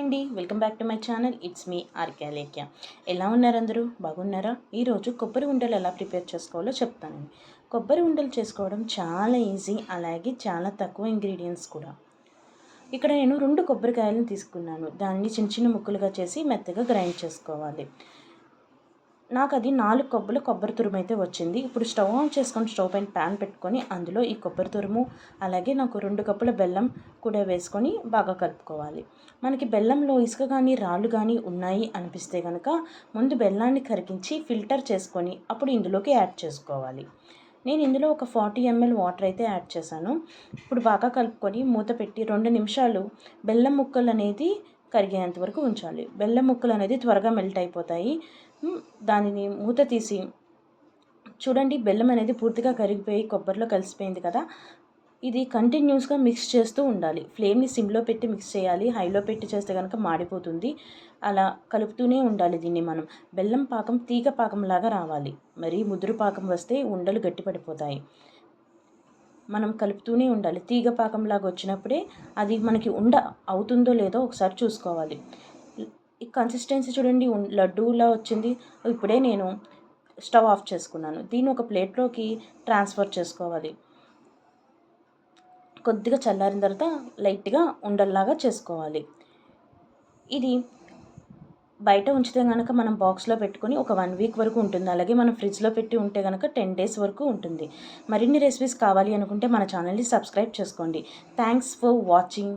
Hi అండి. Welcome back to my channel. It's me ఆర్కాలేఖ్య ఎలా ఉన్నారు అందరూ? బాగున్నారా? ఈరోజు కొబ్బరి ఉండలు ఎలా ప్రిపేర్ చేసుకోవాలో చెప్తానండి. కొబ్బరి ఉండలు చేసుకోవడం చాలా ఈజీ అలాగే చాలా తక్కువ ఇంగ్రీడియంట్స్ కూడా. ఇక్కడ నేను రెండు కొబ్బరికాయలను తీసుకున్నాను. దాన్ని చిన్న చిన్న ముక్కలుగా చేసి మెత్తగా గ్రైండ్ చేసుకోవాలి. నాకు అది నాలుగు కొబ్బరి కొబ్బరి తురుము అయితే వచ్చింది. ఇప్పుడు స్టవ్ ఆన్ చేసుకొని స్టవ్ పైన ప్యాన్ పెట్టుకొని అందులో ఈ కొబ్బరి తురుము అలాగే నాకు రెండు కప్పుల బెల్లం కూడా వేసుకొని బాగా కలుపుకోవాలి. మనకి బెల్లంలో ఇసుక కానీ రాళ్ళు కానీ ఉన్నాయి అనిపిస్తే కనుక ముందు బెల్లాన్ని కరిగించి ఫిల్టర్ చేసుకొని అప్పుడు ఇందులోకి యాడ్ చేసుకోవాలి. నేను ఇందులో ఒక ఫార్టీ ఎంఎల్ వాటర్ అయితే యాడ్ చేశాను. ఇప్పుడు బాగా కలుపుకొని మూత పెట్టి రెండు నిమిషాలు బెల్లం ముక్కలు అనేది కరిగేంత వరకు ఉంచాలి. బెల్లం ముక్కలు అనేది త్వరగా మెల్ట్ అయిపోతాయి. దానిని మూత తీసి చూడండి బెల్లం అనేది పూర్తిగా కరిగిపోయి కొబ్బరిలో కలిసిపోయింది కదా. ఇది కంటిన్యూస్గా మిక్స్ చేస్తూ ఉండాలి. ఫ్లేమ్ని సిమ్లో పెట్టి మిక్స్ చేయాలి. హైలో పెట్టి చేస్తే కనుక మాడిపోతుంది. అలా కలుపుతూనే ఉండాలి దీన్ని మనం. బెల్లం పాకం తీగ పాకంలాగా రావాలి. మరీ ముదురు పాకం వస్తే ఉండలు గట్టిపడిపోతాయి. మనం కలుపుతూనే ఉండాలి. తీగ పాకంలాగా వచ్చినప్పుడే అది మనకి ఉండ అవుతుందో లేదో ఒకసారి చూసుకోవాలి. ఈ కన్సిస్టెన్సీ చూడండి లడ్డూలా వచ్చింది. ఇప్పుడే నేను స్టవ్ ఆఫ్ చేసుకున్నాను. దీన్ని ఒక ప్లేట్లోకి ట్రాన్స్ఫర్ చేసుకోవాలి. కొద్దిగా చల్లారిన తర్వాత లైట్గా ఉండల్లాగా చేసుకోవాలి. ఇది బయట ఉంచితే కనుక మనం బాక్స్లో పెట్టుకొని ఒక వన్ వీక్ వరకు ఉంటుంది. అలాగే మనం ఫ్రిడ్జ్లో పెట్టి ఉంటే కనుక టెన్ డేస్ వరకు ఉంటుంది. మరిన్ని రెసిపీస్ కావాలి అనుకుంటే మన ఛానల్ని సబ్స్క్రైబ్ చేసుకోండి. Thanks for watching.